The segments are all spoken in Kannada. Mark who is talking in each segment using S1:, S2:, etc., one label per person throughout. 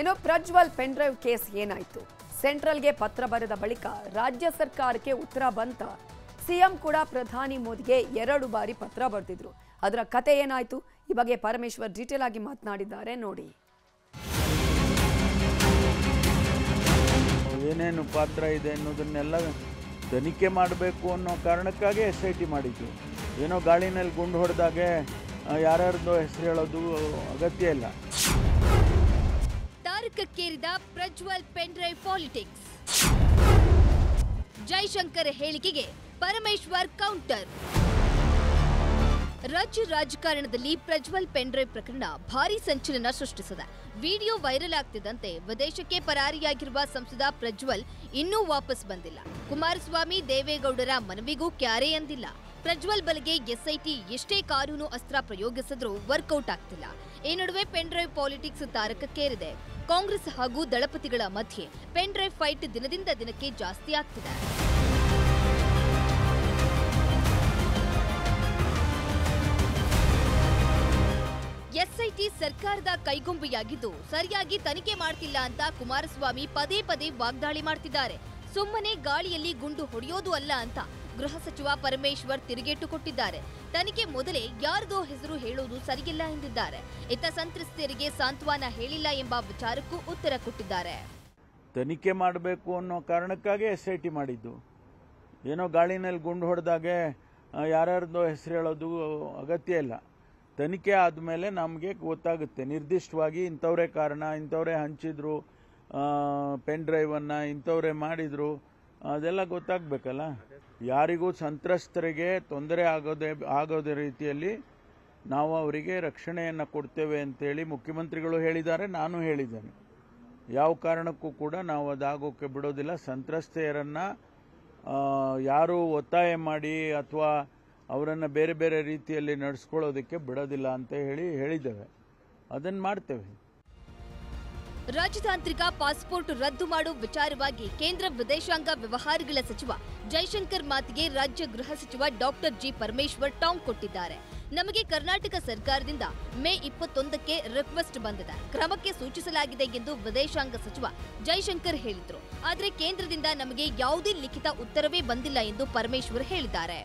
S1: ಇನ್ನು ಪ್ರಜ್ವಲ್ ಪೆನ್ಡ್ರೈವ್ ಕೇಸ್ ಏನಾಯ್ತು? ಸೆಂಟ್ರಲ್ಗೆ ಪತ್ರ ಬರೆದ ಬಳಿಕ ರಾಜ್ಯ ಸರ್ಕಾರಕ್ಕೆ ಉತ್ತರ ಬಂತ ಸಿಎಂ ಕೂಡ ಪ್ರಧಾನಿ ಮೋದಿಗೆ ಎರಡು ಬಾರಿ ಪತ್ರ ಬರೆದಿದ್ರು. ಅದರ ಕತೆ ಏನಾಯ್ತು? ಈ ಬಗ್ಗೆ ಪರಮೇಶ್ವರ್ ಡೀಟೇಲ್ ಆಗಿ ಮಾತನಾಡಿದ್ದಾರೆ. ನೋಡಿ.
S2: ಏನೇನು ಪಾತ್ರ ಇದೆ ಅನ್ನೋದನ್ನೆಲ್ಲ ತನಿಖೆ ಮಾಡಬೇಕು ಅನ್ನೋ ಕಾರಣಕ್ಕಾಗಿ ಎಸ್ ಐ ಟಿ ಮಾಡಿದ್ದು. ಏನೋ ಗಾಳಿನಲ್ಲಿ ಗುಂಡು ಹೊಡೆದಾಗೆ ಯಾರ್ಯಾರ್ದು ಹೆಸರು ಹೇಳೋದು ಅಗತ್ಯ ಇಲ್ಲ.
S3: ತಾರಕಕ್ಕೇರಿದ Prajwal pen drive politics. Jaishankar ಹೇಳಿಕೆಗೆ ಪರಮೇಶ್ವರ್ ಕೌಂಟರ್. ರಾಜ್ಯ ರಾಜಕಾರಣದಲ್ಲಿ ಪ್ರಜ್ವಲ್ ಪೆನ್ಡ್ರೈವ್ ಪ್ರಕರಣ ಭಾರೀ ಸಂಚಲನ ಸೃಷ್ಟಿಸಿದೆ. ವಿಡಿಯೋ ವೈರಲ್ ಆಗ್ತಿದ್ದಂತೆ ವಿದೇಶಕ್ಕೆ ಪರಾರಿಯಾಗಿರುವ ಸಂಸದ ಪ್ರಜ್ವಲ್ ಇನ್ನೂ ವಾಪಸ್ ಬಂದಿಲ್ಲ. ಕುಮಾರಸ್ವಾಮಿ, ದೇವೇಗೌಡರ ಮನವಿಗೂ ಕ್ಯಾರೆ ಎಂದಿಲ್ಲ ಪ್ರಜ್ವಲ್ ಬಲಗೆ ಎಸ್ಐಟಿ ಎಷ್ಟೇ ಕಾನೂನು ಅಸ್ತ್ರ ಪ್ರಯೋಗಿಸಿದ್ರೂ ವರ್ಕೌಟ್ ಆಗ್ತಿಲ್ಲ. ಈ ನಡುವೆ ಪೆನ್ಡ್ರೈವ್ ಪಾಲಿಟಿಕ್ಸ್ ತಾರಕಕ್ಕೇರಿದೆ. ಕಾಂಗ್ರೆಸ್ ಹಾಗೂ ದಳಪತಿಗಳ ಮಧ್ಯೆ ಪೆನ್ಡ್ರೈವ್ ಫೈಟ್ ದಿನದಿಂದ ದಿನಕ್ಕೆ ಜಾಸ್ತಿ ಆಗ್ತಿದೆ. ಎಸ್ಐಟಿ ಸರ್ಕಾರದ ಕೈಗೊಂಬೆಯಾಗಿದ್ದು ಸರಿಯಾಗಿ ತನಿಖೆ ಮಾಡ್ತಿಲ್ಲ ಅಂತ ಕುಮಾರಸ್ವಾಮಿ ಪದೇ ಪದೇ ವಾಗ್ದಾಳಿ ಮಾಡ್ತಿದ್ದಾರೆ. ಸುಮ್ಮನೆ ಗಾಳಿಯಲ್ಲಿ ಗುಂಡು ಹೊಡೆಯೋದು ಅಲ್ಲ ಅಂತ ಗೃಹ ಸಚಿವ ಪರಮೇಶ್ವರ್ ತಿರುಗೇಟು ಕೊಟ್ಟಿದ್ದಾರೆ. ತನಿಖೆ ಮೊದಲೇ ಯಾರದೋ ಹೆಸರು ಹೇಳೋದು ಸರಿಯಿಲ್ಲ ಎಂದಿದ್ದಾರೆ. ಇತ್ತ ಸಂತ್ರಸ್ತರಿಗೆ ಸಾಂತ್ವನ ಹೇಳಿಲ್ಲ ಎಂಬ ವಿಚಾರಕ್ಕೂ ಉತ್ತರ ಕೊಟ್ಟಿದ್ದಾರೆ.
S2: ತನಿಖೆ ಮಾಡಬೇಕು ಅನ್ನೋ ಕಾರಣಕ್ಕಾಗಿ ಎಸ್ ಐ ಮಾಡಿದ್ದು. ಏನೋ ಗಾಳಿನಲ್ಲಿ ಗುಂಡು ಹೊಡೆದಾಗೆ ಯಾರ್ಯಾರ್ದೋ ಹೆಸರು ಹೇಳೋದು ಅಗತ್ಯ ಇಲ್ಲ. ತನಿಖೆ ಆದಮೇಲೆ ನಮಗೆ ಗೊತ್ತಾಗುತ್ತೆ. ನಿರ್ದಿಷ್ಟವಾಗಿ ಇಂಥವರೇ ಕಾರಣ, ಇಂಥವರೇ ಹಂಚಿದ್ರು ಪೆನ್ ಡ್ರೈವನ್ನು ಇಂಥವರೇ ಮಾಡಿದ್ರು. ಅದೆಲ್ಲ ಗೊತ್ತಾಗಬೇಕಲ್ಲ? ಯಾರಿಗೂ ಸಂತ್ರಸ್ತರಿಗೆ ತೊಂದರೆ ಆಗೋದೇ ಆಗೋದೇ ರೀತಿಯಲ್ಲಿ ನಾವು ಅವರಿಗೆ ರಕ್ಷಣೆಯನ್ನು ಕೊಡ್ತೇವೆ ಅಂತೇಳಿ ಮುಖ್ಯಮಂತ್ರಿಗಳು ಹೇಳಿದ್ದಾರೆ, ನಾನು ಹೇಳಿದ್ದೇನೆ. ಯಾವ ಕಾರಣಕ್ಕೂ ಕೂಡ ನಾವು ಅದಾಗೋಕ್ಕೆ ಬಿಡೋದಿಲ್ಲ. ಸಂತ್ರಸ್ತೆಯರನ್ನು ಯಾರು ಒತ್ತಾಯ ಮಾಡಿ ಅಥವಾ ಅವರನ್ನು ಬೇರೆ ಬೇರೆ ರೀತಿಯಲ್ಲಿ ನಡೆಸ್ಕೊಳ್ಳೋದಕ್ಕೆ ಬಿಡೋದಿಲ್ಲ ಅಂತ ಹೇಳಿ ಹೇಳಿದ್ದೇವೆ. ಅದನ್ನು ಮಾಡ್ತೇವೆ.
S3: ರಾಜತಾಂತ್ರಿಕ ಪಾಸ್ಪೋರ್ಟ್ ರದ್ದು ಮಾಡುವ ವಿಚಾರವಾಗಿ ಕೇಂದ್ರ ವಿದೇಶಾಂಗ ವ್ಯವಹಾರಗಳ ಸಚಿವ ಜೈಶಂಕರ್ ಮಾತಿಗೆ ರಾಜ್ಯ ಗೃಹ ಸಚಿವ ಡಾಕ್ಟರ್ ಜಿ ಪರಮೇಶ್ವರ್ ಟಾಂಗ್ ಕೊಟ್ಟಿದ್ದಾರೆ ನಮಗೆ ಕರ್ನಾಟಕ ಸರ್ಕಾರದಿಂದ ಮೇ ಇಪ್ಪತ್ತೊಂದಕ್ಕೆ ರಿಕ್ವೆಸ್ಟ್ ಬಂದಿದೆ ಕ್ರಮಕ್ಕೆ ಸೂಚಿಸಲಾಗಿದೆ ಎಂದು ವಿದೇಶಾಂಗ ಸಚಿವ ಜೈಶಂಕರ್ ಹೇಳಿದ್ರು ಆದರೆ ಕೇಂದ್ರದಿಂದ ನಮಗೆ ಯಾವುದೇ ಲಿಖಿತ ಉತ್ತರವೇ ಬಂದಿಲ್ಲ ಎಂದು ಪರಮೇಶ್ವರ್ ಹೇಳಿದ್ದಾರೆ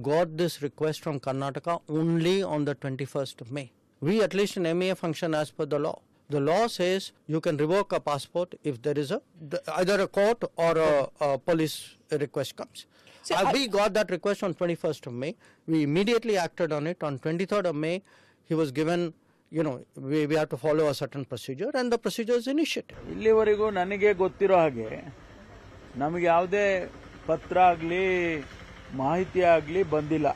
S4: got this request from Karnataka only on the 21st of May. We at least in MEA function as per. The law says you can revoke a passport if there is a the- either a court or a, a police request comes. Uh, we got that request on 21st of May. We immediately acted on it. On 23rd of May, he was given, you know, we, we have to follow a certain procedure, and the procedure is initiated.
S2: ಇಲ್ಲಿವರೆಗೂ ನನಗೆ ಗೊತ್ತಿರೋ ಹಾಗೆ ನಮಗೆ ಯಾವುದೇ ಪತ್ರ ಆಗಲಿ ಮಾಹಿತಿ ಆಗಲಿ ಬಂದಿಲ್ಲ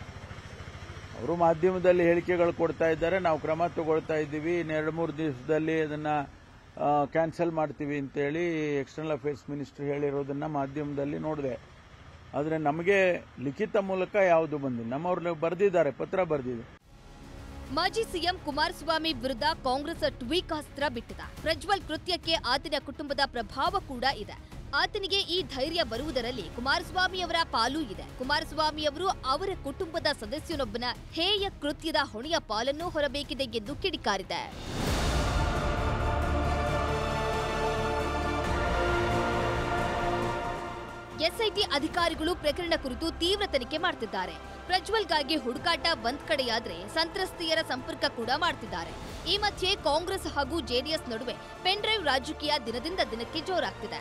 S2: ಅವರು ಮಾಧ್ಯಮದಲ್ಲಿ ಹೇಳಿಕೆಗಳು ಕೊಡ್ತಾ ಇದ್ದಾರೆ. ನಾವು ಕ್ರಮ ತಗೊಳ್ತಾ ಇದ್ದೀವಿ. ಇನ್ನೆರಡು ಮೂರು ದಿವಸದಲ್ಲಿ ಅದನ್ನು ಕ್ಯಾನ್ಸಲ್ ಮಾಡ್ತೀವಿ ಅಂತೇಳಿ ಎಕ್ಸ್ಟರ್ನಲ್ ಅಫೇರ್ಸ್ ಮಿನಿಸ್ಟರ್ ಹೇಳಿರೋದನ್ನ ಮಾಧ್ಯಮದಲ್ಲಿ ನೋಡಿದೆ. ಆದರೆ ನಮಗೆ ಲಿಖಿತ ಮೂಲಕ ಯಾವುದು ಬಂದಿಲ್ಲ. ನಮ್ಮವ್ರು ಬರೆದಿದ್ದಾರೆ, ಪತ್ರ ಬರೆದಿದೆ.
S3: ಮಾಜಿ ಸಿಎಂ ಕುಮಾರಸ್ವಾಮಿ ವಿರುದ್ಧ ಕಾಂಗ್ರೆಸ್ ಟ್ವೀಕ್ ಅಸ್ತ್ರ ಬಿಟ್ಟಿದೆ. ಪ್ರಜ್ವಲ್ ಕೃತ್ಯಕ್ಕೆ ಆತನ ಕುಟುಂಬದ ಪ್ರಭಾವ ಕೂಡ ಇದೆ. ಆತನಿಗೆ ಈ ಧೈರ್ಯ ಬರುವುದರಲ್ಲಿ ಕುಮಾರಸ್ವಾಮಿ ಅವರ ಪಾಲು ಇದೆ. ಕುಮಾರಸ್ವಾಮಿ ಅವರು ಕುಟುಂಬದ ಸದಸ್ಯನೊಬ್ಬನ ಹೇಯ ಕೃತ್ಯದ ಹೊಣೆಯ ಪಾಲನ್ನು ಹೊರಬೇಕಿದೆ ಎಂದು ಕಿಡಿಕಾರಿದೆ. ಎಸ್ಐಟಿ ಅಧಿಕಾರಿಗಳು ಪ್ರಕರಣ ಕುರಿತು ತೀವ್ರ ತನಿಖೆ ಮಾಡ್ತಿದ್ದಾರೆ. ಪ್ರಜ್ವಲ್ಗಾಗಿ ಹುಡುಕಾಟ ಬಂದ್ ಕಡೆಯಾದ್ರೆ ಸಂತ್ರಸ್ತೆಯರ ಸಂಪರ್ಕ ಕೂಡ ಮಾಡ್ತಿದ್ದಾರೆ. ಈ ಮಧ್ಯೆ ಕಾಂಗ್ರೆಸ್ ಹಾಗೂ ಜೆಡಿಎಸ್ ನಡುವೆ ಪೆನ್ಡ್ರೈವ್ ರಾಜಕೀಯ ದಿನದಿಂದ ದಿನಕ್ಕೆ ಜೋರಾಗ್ತಿದೆ.